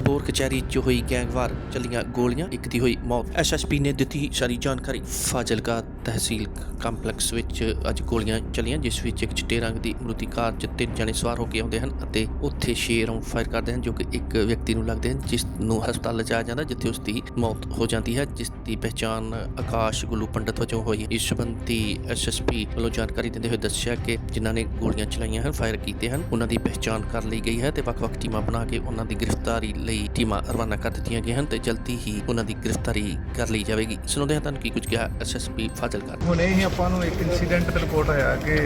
ਫਿਰੋਜ਼ਪੁਰ ਕਚਹਿਰੀ 'ਚ ਹੋਈ ਗੈਂਗਵਾਰ ਚੱਲੀਆਂ ਗੋਲੀਆਂ, ਇੱਕ ਦੀ ਹੋਈ ਮੌਤ। ਐਸਐਸਪੀ ਨੇ ਦਿੱਤੀ ਸਾਰੀ ਜਾਣਕਾਰੀ। ਫਾਜ਼ਿਲਕਾ ਤਹਿਸੀਲ ਕੰਪਲੈਕਸ ਵਿੱਚ ਅੱਜ ਗੋਲੀਆਂ ਚੱਲੀਆਂ, ਜਿਸ ਵਿੱਚ ਇੱਕ ਚਿੱਟੇ ਰੰਗ ਦੀ ਮਰੂਤੀ ਕਾਰ 'ਚ ਤਿੰਨ ਜਣੇ ਸਵਾਰ ਹੋ ਕੇ ਆਉਂਦੇ ਹਨ ਅਤੇ ਉੱਥੇ 6 ਰਾਉਂਡ ਫਾਇਰ ਕਰਦੇ ਹਨ, ਜੋ ਕਿ ਇੱਕ ਵਿਅਕਤੀ ਨੂੰ ਲੱਗਦੇ ਹਨ, ਜਿਸ ਨੂੰ ਹਸਪਤਾਲ ਲਿਜਾਇਆ ਜਾਂਦਾ, ਜਿੱਥੇ ਉਸ ਦੀ ਮੌਤ ਹੋ ਜਾਂਦੀ ਹੈ, ਜਿਸ ਦੀ ਪਹਿਚਾਣ ਆਕਾਸ਼ ਗੁੱਲੂ ਪੰਡਤ ਵਜੋਂ ਹੋਈ। ਇਸ ਸੰਬੰਧੀ ਐਸਐਸਪੀ ਵੱਲੋਂ ਜਾਣਕਾਰੀ ਦਿੰਦੇ ਹੋਏ ਦੱਸਿਆ ਕਿ ਜਿਨ੍ਹਾਂ ਨੇ ਗੋਲੀਆਂ ਚਲਾਈਆਂ ਹਨ, ਫਾਇਰ ਕੀਤੇ ਹਨ, ਉਹਨਾਂ ਦੀ ਪਹਿਚਾਣ ਕਰ ਲਈ ਗਈ ਹੈ ਤੇ ਵੱਖ-ਵੱਖ ਟੀਮਾਂ ਬਣਾ ਕੇ ਉਹਨਾਂ ਦੀ ਗ੍ਰਿਫਤਾਰੀ ਲਈ ਟੀਮਾਂ ਰਵਾਨਾ ਕਰ ਦਿੱਤੀਆਂ ਗਈਆਂ ਹਨ ਤੇ ਜਲਦੀ ਹੀ ਉਹਨਾਂ ਦੀ ਗ੍ਰਿਫਤਾਰੀ ਕਰ ਲਈ ਜਾਵੇਗੀ। ਸੁਣਦੇ ਹਾਂ ਤੁਹਾਨੂੰ ਕੀ ਕੁਝ ਕਿਹਾ ਐਸਐਸਪੀ ਫਾਜ਼ਿਲਕਾ ਹੁਣੇ ਹੀ ਆਪਾਂ ਨੂੰ ਇੱਕ ਇਨਸੀਡੈਂਟ ਰਿਪੋਰਟ ਹੋਇਆ ਕਿ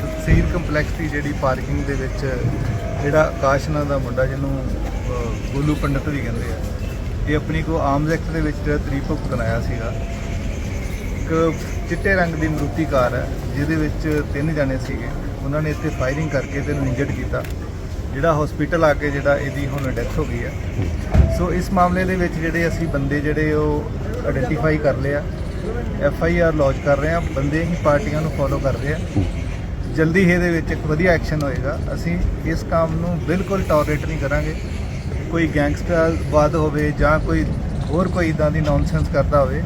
ਤਹਿਸੀਲ ਕੰਪਲੈਕਸ ਦੀ ਜਿਹੜੀ ਪਾਰਕਿੰਗ ਦੇ ਵਿੱਚ ਜਿਹੜਾ ਆਕਾਸ਼ ਨਾਂ ਦਾ ਮੁੰਡਾ ਜਿਹਨੂੰ ਗੋਲੂ ਪੰਡਤ ਵੀ ਕਹਿੰਦੇ ਆ, ਇਹ ਆਪਣੀ ਕੋ ਆਰਮਸ ਐਕਟ ਦੇ ਵਿੱਚ ਤਰੀਕ ਭੁਗਤਣ ਆਇਆ ਸੀਗਾ। ਇੱਕ ਚਿੱਟੇ ਰੰਗ ਦੀ ਮਰੂਤੀ ਕਾਰ ਹੈ, ਜਿਹਦੇ ਵਿੱਚ ਤਿੰਨ ਜਣੇ ਸੀਗੇ। ਉਹਨਾਂ ਨੇ ਇੱਥੇ ਫਾਇਰਿੰਗ ਕਰਕੇ ਤੇ ਇਹਨੂੰ ਇੰਜਰਡ ਕੀਤਾ। ਜਿਹੜਾ ਹਸਪੀਟਲ ਆ ਕੇ ਜਿਹੜਾ ਇਹਦੀ ਹੁਣ ਡੈਥ ਹੋ ਗਈ ਹੈ ਸੋ ਇਸ ਮਾਮਲੇ ਦੇ ਵਿੱਚ ਜਿਹੜੇ ਅਸੀਂ ਬੰਦੇ ਜਿਹੜੇ ਉਹ ਆਇਡੈਂਟੀਫਾਈ ਕਰ ਲਏ ਆ ਐਫ ਆਈ ਆਰ ਲੌਂਚ ਕਰ ਰਹੇ ਆ, ਬੰਦੇ ਹੀ ਪਾਰਟੀਆਂ ਨੂੰ ਫੋਲੋ ਕਰ ਰਹੇ ਆ। ਜਲਦੀ ਹੀ ਇਹਦੇ ਵਿੱਚ ਇੱਕ ਵਧੀਆ ਐਕਸ਼ਨ ਹੋਏਗਾ। ਅਸੀਂ ਇਸ ਕੰਮ ਨੂੰ ਬਿਲਕੁਲ ਟੋਲਰੇਟ ਨਹੀਂ ਕਰਾਂਗੇ। ਕੋਈ ਗੈਂਗਸਟਰਵਾਦ ਹੋਵੇ ਜਾਂ ਕੋਈ ਹੋਰ ਕੋਈ ਇਦਾਂ ਦੀ ਨੌਨਸੈਂਸ ਕਰਦਾ ਹੋਵੇ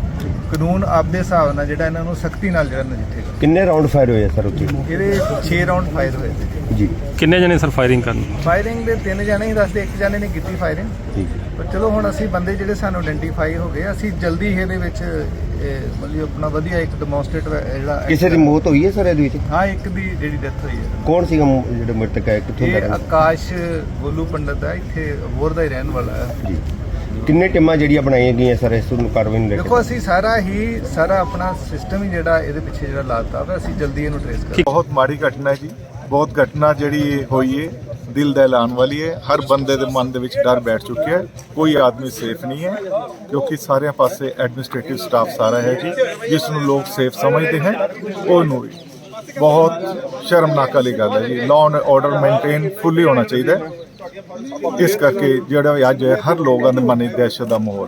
ਕਾਨੂੰਨ ਆਪਦੇ ਹਿਸਾਬ ਨਾਲ ਜਿਹੜਾ ਇਹਨਾਂ ਨੂੰ ਸਖਤੀ ਨਾਲ ਜਿਹੜਾ ਨਜਿੱਠੇਗਾ ਕਿੰਨੇ ਰਾਉਂਡ ਫਾਇਰ ਹੋਏ ਆ ਸਰ ਉੱਥੇ? ਇਹਦੇ 6 ਰਾਉਂਡ ਫਾਇਰ ਹੋਏ ਸੀ। ਜੀ। ਕਿੰਨੇ ਜਣੇ ਸਰ ਫਾਇਰਿੰਗ ਕਰਨ? ਫਾਇਰਿੰਗ ਦੇ ਤਿੰਨ ਜਣੇ ਹੀ ਦੱਸਦੇ ਇੱਕ ਜਣੇ ਨੇ ਕੀਤੀ ਫਾਇਰਿੰਗ ਠੀਕ ਪਰ ਚਲੋ ਹੁਣ ਅਸੀਂ ਬੰਦੇ ਜਿਹੜੇ ਸਾਨੂੰ ਆਇਡੈਂਟੀਫਾਈ ਹੋ ਗਏ ਅਸੀਂ ਜਲਦੀ ਹੀ ਇਹਦੇ ਵਿੱਚ ਮਤਲਬ ਆਪਣਾ ਵਧੀਆ ਇੱਕ ਡੈਮੋਨਸਟ੍ਰੇਟ ਜਿਹੜਾ ਕਿਸੇ ਦੀ ਮੌਤ ਹੋਈ ਹੈ ਸਰ ਇਹਦੇ ਵਿੱਚ? ਹਾਂ ਇੱਕ ਦੀ ਜਿਹੜੀ ਡੈਥ ਹੋਈ ਹੈ। ਕੌਣ ਸੀਗਾ ਜਿਹੜਾ ਮ੍ਰਿਤਕ ਹੈ? ਕਿੱਥੋਂ ਦਾ ਇਹ ਰਹਿਣ ਆਕਾਸ਼ ਗੋਲੂ ਪੰਡਤ ਹੈ ਇੱਥੇ ਅਬੋਰ ਦਾ ਹੀ ਰਹਿਣ ਵਾਲਾ ਹੈ। ਜੀ। ਕਿੰਨੇ ਟੀਮਾਂ ਜਿਹੜੀਆਂ ਬਣਾਈਆਂ ਗਈਆਂ ਸਰ ਇਸ ਨੂੰ ਕਾਰਵਾਈ ਨੂੰ ਲੈ ਦੇਖੋ ਅਸੀਂ ਸਾਰਾ ਹੀ ਸਾਰਾ ਆਪਣਾ ਸਿਸਟਮ ਹੀ ਜਿਹੜਾ ਇਹਦੇ ਪਿੱਛੇ ਜਿਹੜਾ ਲਾਤਾ ਵਾ ਅਸੀਂ ਜਲਦੀ ਇਹਨੂੰ ਟ੍ਰੇਸ ਕਰਾਂਗੇ। ਬਹੁਤ ਮਾੜੀ ਘਟਨਾ ਹੈ ਜੀ ਬਹੁਤ ਘਟਨਾ ਜਿਹੜੀ ਇਹ ਹੋਈ ਹੈ ਦਿਲ ਦਹਿਲਾਣ ਵਾਲੀ ਹੈ ਹਰ ਬੰਦੇ ਦੇ ਮਨ ਦੇ ਵਿੱਚ ਡਰ ਬੈਠ ਚੁੱਕਿਆ ਹੈ। ਕੋਈ ਆਦਮੀ ਸੇਫ ਨਹੀਂ ਹੈ ਕਿਉਂਕਿ ਸਾਰਿਆਂ ਪਾਸੇ ਐਡਮਿਨਿਸਟ੍ਰੇਟਿਵ ਸਟਾਫ ਸਾਰਾ ਹੈ ਜੀ ਜਿਸ ਨੂੰ ਲੋਕ ਸੇਫ ਸਮਝਦੇ ਹਨ ਉਹਨੂੰ ਵੀ। ਬਹੁਤ ਸ਼ਰਮਨਾਕ ਵਾਲੀ ਗੱਲ ਹੈ ਜੀ। Law and order maintain fully ਹੋਣਾ ਚਾਹੀਦਾ ਹੈ। ਇਸ ਕਰਕੇ ਜਿਹੜਾ ਵੀ ਅੱਜ ਹੈ, ਹਰ ਲੋਕਾਂ ਦੇ ਮਨ ਵਿੱਚ ਦਹਿਸ਼ਤ ਦਾ ਮਾਹੌਲ ਹੈ।